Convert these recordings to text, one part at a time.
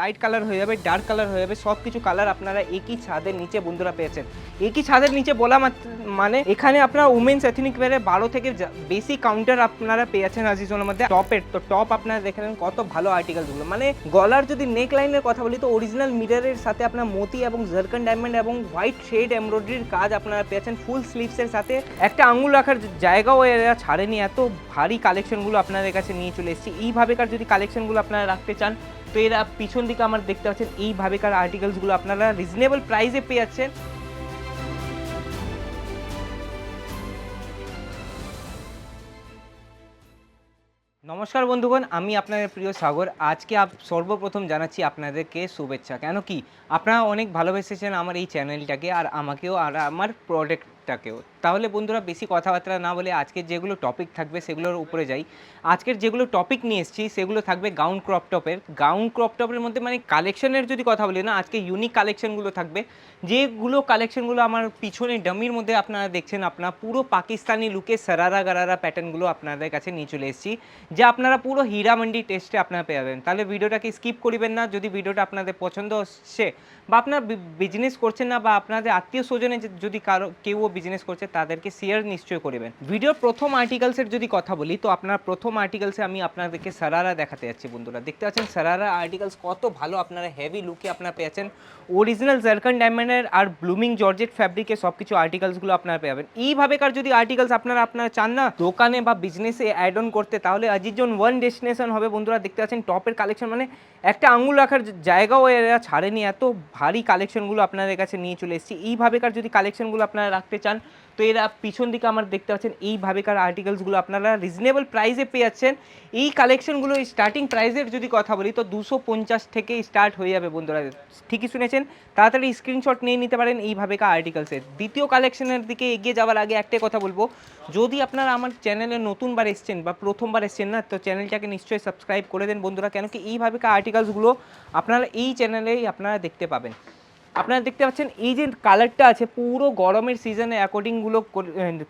Light colour হয়ে যাবে, dark colour হয়ে যাবে সব কিছু কালার আপনারা একই ছাদের নিচে বন্ধুরা পেয়েছেন। একই ছাদের নিচে বলা মানে এখানে আপনারা উমেন্স এথনিক ওয়ারে বারো থেকে বেশি কাউন্টার আপনারা পেয়েছেন আজিজনের মধ্যে টপের তো টপ আপনারা দেখে নেন কত ভালো আর্টিকেলসগুলো মানে গলার যদি নেক লাইনের কথা বলি, তো অরিজিনাল মিররের সাথে আপনার মতি এবং জার্কান ডায়মন্ড এবং হোয়াইট শেড এমব্রয়ডারির কাজ আপনারা পেয়েছেন ফুল স্লিভসের সাথে। একটা আঙুল রাখার জায়গাও এরা ছাড়েনি, এত ভারী কালেকশনগুলো আপনাদের কাছে নিয়ে চলে এসেছি। এইভাবেকার যদি কালেকশনগুলো আপনারা রাখতে চান তো এরা পিছন দিকে আমার দেখতে পাচ্ছেন এইভাবেকার আর্টিকেলসগুলো আপনারা রিজনেবল প্রাইসে পেয়ে যাচ্ছেন। নমস্কার বন্ধুগণ, আমি আপনাদের প্রিয় সাগর। আজকে আপ সর্বপ্রথম জানাচ্ছি আপনাদেরকে শুভেচ্ছা। কেন কি, আপনারা অনেক ভালোবেসেছেন আমার এই চ্যানেলটাকে আর আমাকেও আর আমার প্রোডাক্টটাকেও তাহলে বন্ধুরা বেশি কথাবার্তা না বলে আজকের যেগুলো টপিক থাকবে সেগুলোর উপরে যাই। আজকের যেগুলো টপিক নিয়ে এসেছি সেগুলো থাকবে গাউন ক্রপ টপের গাউন ক্রপ টপের মধ্যে মানে কালেকশনের যদি কথা বলি না, আজকে ইউনিক কালেকশনগুলো থাকবে। যেগুলো কালেকশনগুলো আমার পিছনে ডামির মধ্যে আপনারা দেখছেন, আপনার পুরো পাকিস্তানি লুকে সারারা গারারা প্যাটার্নগুলো আপনাদের কাছে নিয়ে চলে এসেছি, যা আপনারা পুরো হীরামান্ডি টেস্টে আপনারা পেয়ে যাবেন। তাহলে ভিডিওটাকে স্কিপ করিবেন না, যদি ভিডিওটা আপনাদের পছন্দ হচ্ছে বা আপনার বিজনেস করছেন না বা আপনাদের আত্মীয় স্বজনে যদি কারও, কেউ বিজনেস করছে, তাদেরকে শেয়ার নিশ্চয় করবেন। ভিডিওর প্রথম আর্টিকেলসের যদি কথা বলি, তো আপনার প্রথম আর্টিকেলসে আমি আপনাদেরকে সারারা দেখাতে যাচ্ছি বন্ধুরা। দেখতে পাচ্ছেন সারারা আর্টিকেলস কত ভালো আপনারা হেভি লুকে আপনারা পেয়েছেন। অরিজিনাল জারকান ডায়মন্ডের আর ব্লুমিং জর্জেট ফ্যাব্রিকে সব কিছু আর্টিকেলসগুলো আপনারা পেয়ে পাবেন এইভাবেকার যদি আর্টিকেলস আপনারা আপনারা চান না, দোকানে বা বিজনেসে অ্যাড অন করতে, তাহলে আজিজন ওয়ান ডেস্টিনেশন হবে বন্ধুরা। দেখতে পাচ্ছেন টপের কালেকশন মানে একটা আঙুল রাখার জায়গাও এরা ছাড়েনি। এত ভারী কালেকশনগুলো আপনাদের কাছে নিয়ে চলে এসেছি। এইভাবেকার যদি কালেকশনগুলো আপনারা রাখতে চান, তো এরা পিছন দিকে আমার দেখতে পাচ্ছেন, এই এইভাবেকার আর্টিকেলসগুলো আপনারা রিজনেবল প্রাইসে পেয়ে যাচ্ছেন। এই কালেকশনগুলো স্টার্টিং প্রাইসের যদি কথা বলি, তো দুশো পঞ্চাশ থেকে স্টার্ট হয়ে যাবে বন্ধুরা। ঠিকই শুনেছেন? তাড়াতাড়ি স্ক্রিনশট নিয়ে নিতে পারেন এইভাবেকার আর্টিকেলসের দ্বিতীয় কালেকশনের দিকে এগিয়ে যাওয়ার আগে একটাই কথা বলব। যদি আপনারা আমার চ্যানেলে নতুনবার এসছেন বা প্রথমবার এসছেন না, তো চ্যানেলটাকে নিশ্চয়ই সাবস্ক্রাইব করে দেন বন্ধুরা কেন কি এইভাবেকার আর্টিকেলসগুলো আপনারা এই চ্যানেলেই আপনারা দেখতে পাবেন। আপনারা দেখতে পাচ্ছেন, এই যে কালারটা আছে, পুরো গরমের সিজনে অ্যাকর্ডিংগুলো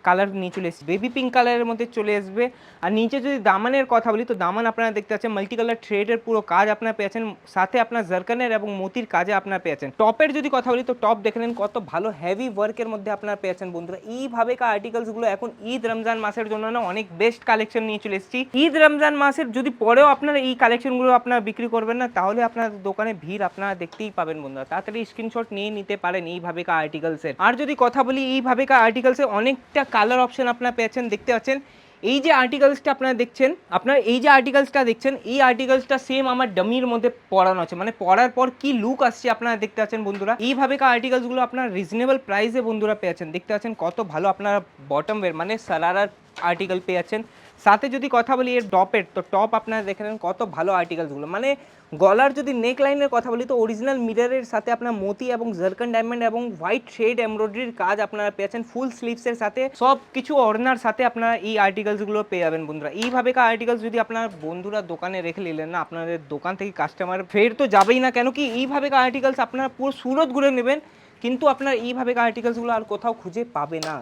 কালার নিয়ে চলে এসছে। বেবি পিঙ্ক কালারের মধ্যে চলে আসবে। আর নিচে যদি দামানের কথা বলি, তো দামান আপনারা দেখতে পাচ্ছেন মাল্টি কালার থ্রেডের পুরো কাজ আপনারা পেয়েছেন, সাথে আপনার জারকানের এবং মতির কাজে আপনারা পেয়েছেন। টপের যদি কথা বলি, তো টপ দেখে নেন, কত ভালো হেভি ওয়ার্কের মধ্যে আপনারা পেয়েছেন বন্ধুরা। এইভাবে কা আর্টিকেলসগুলো এখন ঈদ রমজান মাসের জন্য না, অনেক বেস্ট কালেকশন নিয়ে চলে এসেছি। ঈদ রমজান মাসের যদি পরেও আপনারা এই কালেকশনগুলো আপনারা বিক্রি করবেন না, তাহলে আপনার দোকানে ভিড় আপনারা দেখতেই পাবেন বন্ধুরা। তাড়াতাড়ি স্ক্রিনশট নিয়ে নিতে পারেন এইভাবে কা আর্টিকেলসের আর যদি কথা বলি এইভাবে কা আর্টিকেলসে অনেকটা কালার অপশন আপনারা পেয়েছেন, দেখতে পাচ্ছেন। এই যে আর্টিকেলসটা আপনারা দেখছেন, আপনারা এই যে আর্টিকেলসটা দেখছেন, এই আর্টিকেলসটা সেম আমার ডামির মধ্যে পড়ানো আছে। মানে পড়ার পর কি লুক আসছে আপনারা দেখতে পাচ্ছেন বন্ধুরা? এইভাবে কা আর্টিকেলসগুলো আপনারা রিজনেবল প্রাইসে বন্ধুরা পেয়েছেন। দেখতে পাচ্ছেন কত ভালো আপনারা বটম ওয়ের মানে সারারার আর্টিকেল পেয়ে যাচ্ছেন সাথে যদি কথা বলি এর টপের, তো টপ আপনারা দেখে নেন কত ভালো আর্টিকেলসগুলো মানে গলার যদি নেক লাইনের কথা বলি, তো অরিজিনাল মিররের সাথে আপনার মতি এবং জারকান ডায়মন্ড এবং হোয়াইট শেড এমব্রয়ডারির কাজ আপনারা পেয়েছেন ফুল স্লিভসের সাথে। সব কিছু অর্নার সাথে আপনারা এই আর্টিকেলসগুলো পেয়ে যাবেন বন্ধুরা। এইভাবে কা আর্টিকেলস যদি আপনার বন্ধুরা দোকানে রেখে নিলেন না, আপনাদের দোকান থেকে কাস্টমার ফের তো যাবেই না কেন কি? এইভাবে কা আর্টিকেলস আপনারা পুরো সুরত ঘুরে নেবেন, কিন্তু আপনার এইভাবে আর্টিকেলসগুলো আর কোথাও খুঁজে পাবে না।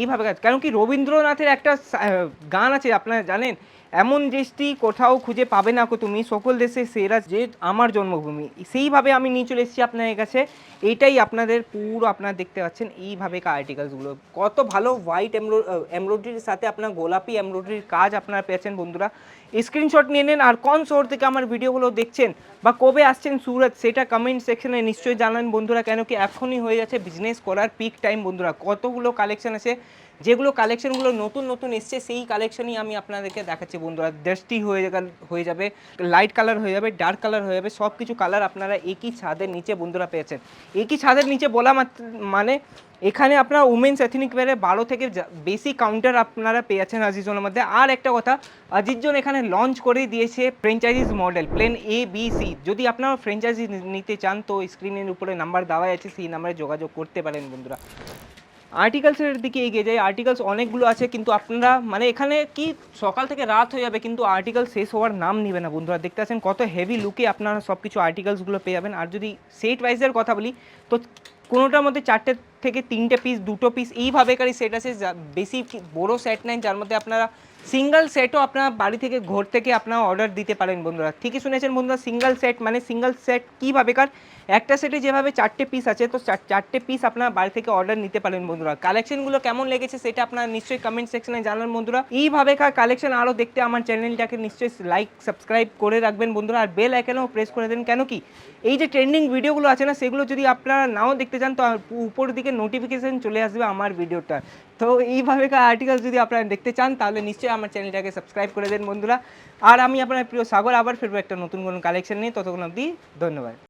এইভাবে কাজ কারণ কি রবীন্দ্রনাথের একটা গান আছে আপনারা জানেন? এমন দেশটি কোথাও খুঁজে পাবে না কো তুমি। সকল দেশে সেরা যে আমার জন্মভূমি, সেইভাবে আমি নিয়ে চলে এসেছি আপনাদের কাছে। এইটাই আপনাদের পুরো আপনারা দেখতে পাচ্ছেন এইভাবে আর্টিকেলসগুলো কত ভালো হোয়াইট এমব্রয়ডারির সাথে আপনার, গোলাপি এমব্রয়ডারির কাজ আপনারা পেয়েছেন বন্ধুরা। স্ক্রিনশট নিয়ে নেন আর কোন শহর থেকে আমার ভিডিওগুলো দেখছেন বা কবে আসছেন সুরত, সেটা কমেন্ট সেকশনে নিশ্চয়ই জানান বন্ধুরা, কেন কি এখনই হয়ে যাচ্ছে বিজনেস করার পিক টাইম বন্ধুরা। কতগুলো কালেকশন আছে যেগুলো কালেকশনগুলো নতুন নতুন এসছে, সেই কালেকশনই আমি আপনাদেরকে দেখাচ্ছি বন্ধুরা। ডাস্টি হয়ে হয়ে যাবে লাইট কালার হয়ে যাবে ডার্ক কালার হয়ে যাবে সব কিছু কালার আপনারা একই ছাদের নিচে বন্ধুরা পেয়েছেন। একই ছাদের নিচে বলা মানে এখানে আপনার উমেন্স এথনিক ওয়ারে বারো থেকে বেশি কাউন্টার আপনারা পেয়েছেন আজিজনের মধ্যে। আর একটা কথা আজিজন এখানে লঞ্চ করে দিয়েছে franchises model plan A B C যদি আপনারা ফ্র্যাঞ্চাইজি নিতে চান, তো স্ক্রিনের উপরে নাম্বার দেওয়া আছে, সেই নাম্বারে যোগাযোগ করতে পারেন বন্ধুরা। আর্টিকেলসের দিকে এগিয়ে যাই আর্টিকেলস অনেকগুলো আছে, কিন্তু আপনারা মানে এখানে কি সকাল থেকে রাত হয়ে যাবে, কিন্তু আর্টিকেল শেষ হওয়ার নাম নেবে না বন্ধুরা। দেখতে আছেন কত হেভি লুকে আপনারা সব কিছু আর্টিকেলসগুলো পেয়ে যাবেন। আর যদি সেট ওয়াইজের কথা বলি, তো কোনোটার মধ্যে চারটে থেকে তিনটে পিস দুটো পিস এইভাবেকারই সেট আছে। বেশি বড় সেট নেন যার মধ্যে আপনারা সিঙ্গেল সেটও আপনার বাড়ি থেকে ঘর থেকে আপনার অর্ডার দিতে পারেন বন্ধুরা। ঠিকই শুনেছেন বন্ধুরা সিঙ্গেল সেট মানে সিঙ্গল সেট কীভাবে কার একটা সেটে যেভাবে চারটে পিস আছে, তো চারটে পিস আপনার বাড়ি থেকে অর্ডার নিতে পারেন বন্ধুরা। কালেকশনগুলো কেমন লেগেছে সেটা আপনার নিশ্চয়ই কমেন্ট সেকশনে জানান বন্ধুরা। এইভাবে কার কালেকশন আরও দেখতে আমার চ্যানেলটাকে নিশ্চয়ই লাইক সাবস্ক্রাইব করে রাখবেন বন্ধুরা। আর বেল আইকনেও প্রেস করে দেন, কেন কি? এই যে ট্রেন্ডিং ভিডিওগুলো আছে না, সেগুলো যদি আপনারা নাও দেখতে চান, তো উপর দিকে নোটিফিকেশন চলে আসবে আমার ভিডিওটা তো এইভাবে কার আর্টিকেল যদি আপনারা দেখতে চান, তাহলে নিশ্চয়ই আমার চ্যানেলটাকে সাবস্ক্রাইব করে দেন বন্ধুরা। আর আমি আপনার প্রিয় সাগর, আবার ফিরবো একটা নতুন কোনো কালেকশন নিয়ে। ততক্ষণ অবধি ধন্যবাদ।